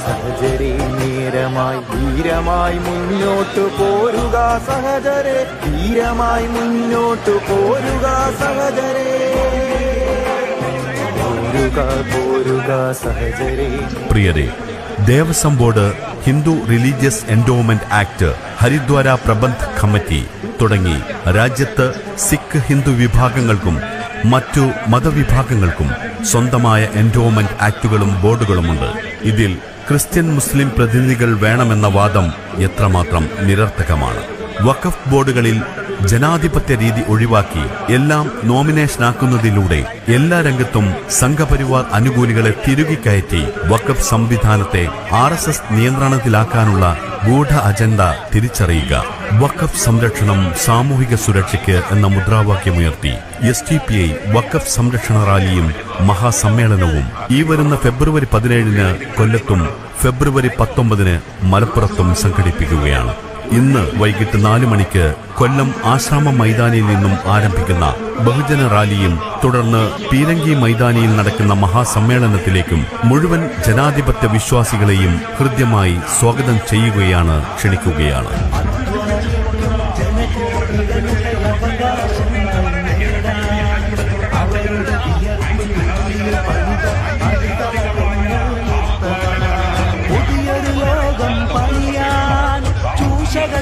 സഹജരെ നേരമായി ധീരമായി മുന്നോട്ട് പോരുക സഹജരെ ധീരമായി മുന്നോട്ട് പോരുക സഹജരെ പോരുക പോരുക സഹജരെ പ്രിയരെ Devaswom board Hindu religious endowment act Haridwar Prabandh committee തുടങ്ങി രാജ്യത്ത് സിഖ് ഹിന്ദു വിഭാഗങ്ങൾക്കും മറ്റു മതവിഭാഗങ്ങൾക്കും സ്വന്തമായ എൻഡോമെന്റ് ആക്ടുകളും ബോർഡുകളുമുണ്ട്. ഇതിൽ ക്രിസ്ത്യൻ മുസ്ലിം പ്രതിനിധികൾ വേണമെന്ന വാദം എത്രമാത്രം നിരർത്ഥകമാണ്. വഖഫ് ബോർഡുകളിൽ ജനാധിപത്യ രീതി ഒഴിവാക്കി എല്ലാം നോമിനേഷനാക്കുന്നതിലൂടെ എല്ലാ രംഗത്തും സംഘപരിവാർ അനുകൂലികളെ തിരുകി കയറ്റി വഖഫ് സംവിധാനത്തെ ആർ എസ് എസ് നിയന്ത്രണത്തിലാക്കാനുള്ള ഗൂഢ അജണ്ട തിരിച്ചറിയുക. വഖഫ് സംരക്ഷണം സാമൂഹിക സുരക്ഷയ്ക്ക് എന്ന മുദ്രാവാക്യമുയർത്തി. എസ് ടി പി ഐ വഖഫ് സംരക്ഷണ റാലിയും മഹാസമ്മേളനവും ഈ വരുന്ന ഫെബ്രുവരി പതിനേഴിന് കൊല്ലത്തും ഫെബ്രുവരി പത്തൊമ്പതിന് മലപ്പുറത്തും സംഘടിപ്പിക്കുകയാണ്. ഇന്ന് വൈകിട്ട് നാല് മണിക്ക് കൊല്ലം ആശ്രാമ മൈതാനിയിൽ നിന്നും ആരംഭിക്കുന്ന ബഹുജന റാലിയും തുടർന്ന് പീരങ്കി മൈതാനിയിൽ നടക്കുന്ന മഹാസമ്മേളനത്തിലേക്കും മുഴുവൻ ജനാധിപത്യ വിശ്വാസികളെയും ഹൃദ്യമായി സ്വാഗതം ചെയ്യുകയാണ് ക്ഷണിക്കുകയാണ്.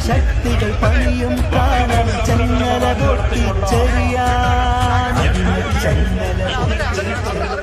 ശക്തികൾ പണിയും കാണാൻ ചങ്ങല പൊട്ടിച്ചെറിയാൻ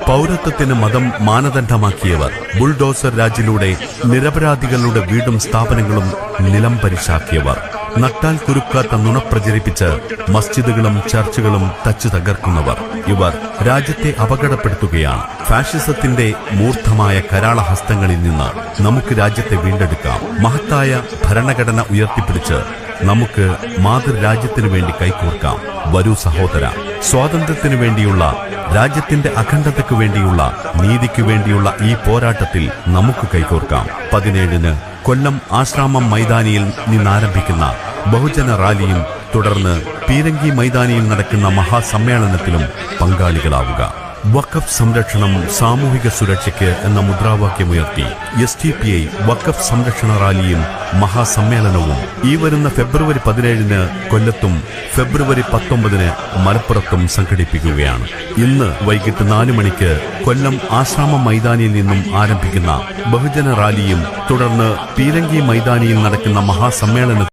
പൗരത്വത്തിന് മതം മാനദണ്ഡമാക്കിയവർ ബുൾഡോസർ രാജിലൂടെ നിരപരാധികളുടെ വീടും സ്ഥാപനങ്ങളും നിലം പരിശാക്കിയവർ നട്ടാൽ കുരുക്കാത്ത നുണ പ്രചരിപ്പിച്ച് മസ്ജിദുകളും ചർച്ചുകളും തച്ചു തകർക്കുന്നവർ. ഇവർ രാജ്യത്തെ അപകടപ്പെടുത്തുകയാണ്. ഫാഷിസത്തിന്റെ മൂർദ്ധമായ കരാളഹസ്തങ്ങളിൽ നിന്ന് നമുക്ക് രാജ്യത്തെ വീണ്ടെടുക്കാം. മഹത്തായ ഭരണഘടന ഉയർത്തിപ്പിടിച്ച് നമുക്ക് മാതൃരാജ്യത്തിനു വേണ്ടി കൈകോർക്കാം. വരൂ സഹോദര. സ്വാതന്ത്ര്യത്തിനു വേണ്ടിയുള്ള രാജ്യത്തിന്റെ അഖണ്ഡതയ്ക്കു വേണ്ടിയുള്ള നീതിക്കു വേണ്ടിയുള്ള ഈ പോരാട്ടത്തിൽ നമുക്ക് കൈകോർക്കാം. പതിനേഴിന് കൊല്ലം ആശ്രാമം മൈതാനിയിൽ നിന്നാരംഭിക്കുന്ന ബഹുജന റാലിയും തുടർന്ന് പീരങ്കി മൈതാനിയിൽ നടക്കുന്ന മഹാസമ്മേളനത്തിലും പങ്കാളികളാവുക. വഖഫ് സംരക്ഷണം സാമൂഹിക സുരക്ഷയ്ക്ക് എന്ന മുദ്രാവാക്യമുയർത്തി എസ് ടി പി ഐ വഖഫ് സംരക്ഷണ റാലിയും മഹാസമ്മേളനവും ഈ വരുന്ന ഫെബ്രുവരി പതിനേഴിന് കൊല്ലത്തും ഫെബ്രുവരി പത്തൊമ്പതിന് മലപ്പുറത്തും സംഘടിപ്പിക്കുകയാണ്. ഇന്ന് വൈകിട്ട് നാല് മണിക്ക് കൊല്ലം ആശ്രാമ മൈതാനിയിൽ നിന്നും ആരംഭിക്കുന്ന ബഹുജന റാലിയും തുടർന്ന് പീരങ്കി മൈതാനിയിൽ നടക്കുന്ന മഹാസമ്മേളനത്തിൽ